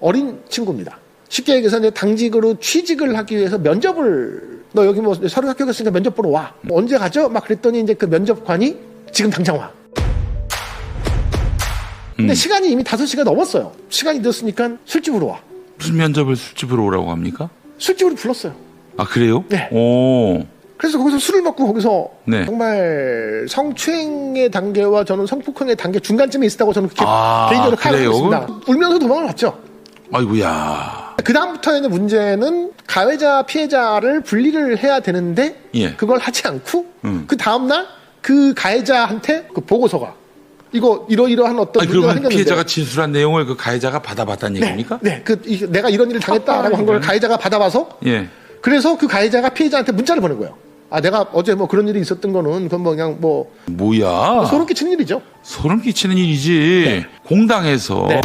어린 친구입니다. 쉽게 얘기해서 이제 당직으로 취직을 하기 위해서 면접을 너 여기 뭐 서류 합격했으니까 면접 보러 와. 뭐 언제 가죠? 막 그랬더니 이제 그 면접관이 지금 당장 와. 근데 시간이 이미 5시가 넘었어요. 시간이 늦었으니까 술집으로 와. 무슨 면접을 술집으로 오라고 합니까? 술집으로 불렀어요. 아 그래요? 네. 오. 그래서 거기서 술을 먹고 거기서 네. 정말 성추행의 단계와 저는 성폭행의 단계 중간쯤에 있었다고 저는 그렇게 아, 개인적으로 그래요? 생각했습니다. 울면서 도망을 갔죠. 아이고야. 그 다음부터의 문제는 가해자 피해자를 분리를 해야 되는데 예. 그걸 하지 않고 음. 그 다음 날 그 가해자한테 그 보고서가 이거 이러이러한 어떤 아니 문제가 생겼는데 피해자가 진술한 내용을 그 가해자가 받아봤다는 네, 얘기입니까? 네, 그 이- 내가 이런 일을 당했다라고 한 걸 가해자가 받아봐서 예. 그래서 그 가해자가 피해자한테 문자를 보낸 거예요. 아 내가 어제 뭐 그런 일이 있었던 거는 그건 뭐 그냥 뭐 뭐야? 소름 끼치는 일이죠. 소름 끼치는 일이지. 공당에서 네.